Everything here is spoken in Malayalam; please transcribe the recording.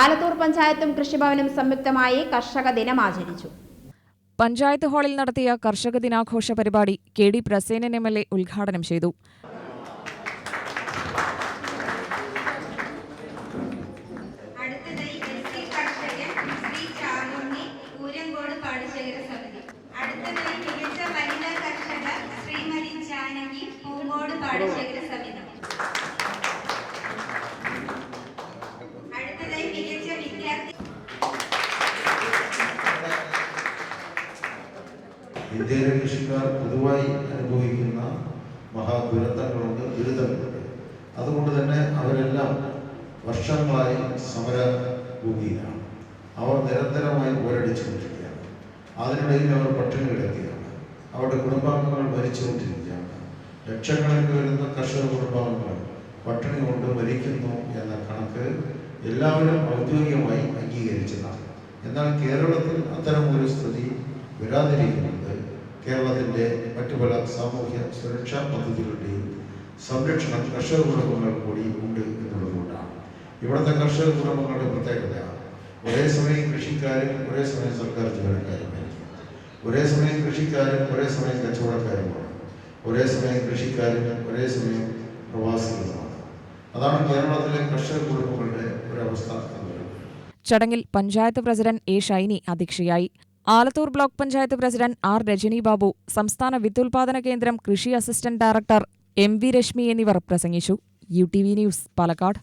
ആലത്തൂർ പഞ്ചായത്തും കൃഷിഭവനും സംയുക്തമായി കർഷക ദിനം ആചരിച്ചു. പഞ്ചായത്ത് ഹാളിൽ നടത്തിയ കർഷക ദിനാഘോഷ പരിപാടി K D Prasenan M L A ഉദ്ഘാടനം ചെയ്തു. അടുത്തതായി മികച്ച വനിതാ കർഷക ശ്രീമതി ജാനകി പൂങ്കോട് പാടശേഖര സമിതി ഇന്ത്യയിലെ കൃഷിക്കാർ പൊതുവായി അനുഭവിക്കുന്ന മഹാദുരന്തങ്ങളുണ്ട് ദുരിതങ്ങളുണ്ട്. അതുകൊണ്ട് തന്നെ അവരെല്ലാം വർഷങ്ങളായി സമര ഭൂമിയിലാണ് അവർ നിരന്തരമായി പോരടിച്ചുകൊണ്ടിരിക്കുകയാണ്. അതിനിടയിൽ അവർ പട്ടിണി കിടക്കുകയാണ് അവരുടെ കുടുംബാംഗങ്ങൾ മരിച്ചുകൊണ്ടിരിക്കുകയാണ്. ലക്ഷക്കണക്കിന് വരുന്ന കർഷക കുടുംബാംഗങ്ങൾ പട്ടിണി കൊണ്ട് മരിക്കുന്നു എന്ന കണക്ക് എല്ലാവരും ഔദ്യോഗികമായി അംഗീകരിച്ചതാണ്. എന്നാൽ കേരളത്തിൽ അത്തരമൊരു സ്ഥിതി വരാതിരിക്കുന്നത് കേരളത്തിന്റെ മറ്റു പല സാമൂഹ്യ സുരക്ഷാ പദ്ധതികളുടെയും സംരക്ഷണം കർഷക കുടുംബങ്ങൾ കൂടി ഉണ്ട് എന്നുള്ളതുകൊണ്ടാണ് ഇവിടുത്തെ കർഷക കുടുംബങ്ങളുടെ പ്രത്യേകത ഒരേ സമയം കൃഷിക്കാരും ഒരേ സമയം സർക്കാർ ജീവനക്കാരുമായിരിക്കും ഒരേ സമയം കൃഷിക്കാരും ഒരേ സമയം കച്ചവടക്കാരുമാണ്. ഒരേ സമയം കൃഷിക്കാരും ഒരേ സമയം പ്രവാസികളുമാണ്. അതാണ് കേരളത്തിലെ കർഷക കുടുംബങ്ങളുടെ ഒരവസ്ഥ എന്ന് ചടങ്ങിൽ പഞ്ചായത്ത് പ്രസിഡന്റ് എ ഷൈനി അധ്യക്ഷയായി. Alathur block panchayat president R Rajani Babu സംസ്ഥാന വിത്തുൽപാദന കേന്ദ്രം കൃഷി assistant director M V Reshmi എന്നിവർ പ്രസംഗിച്ചു. U T V news Palakkad.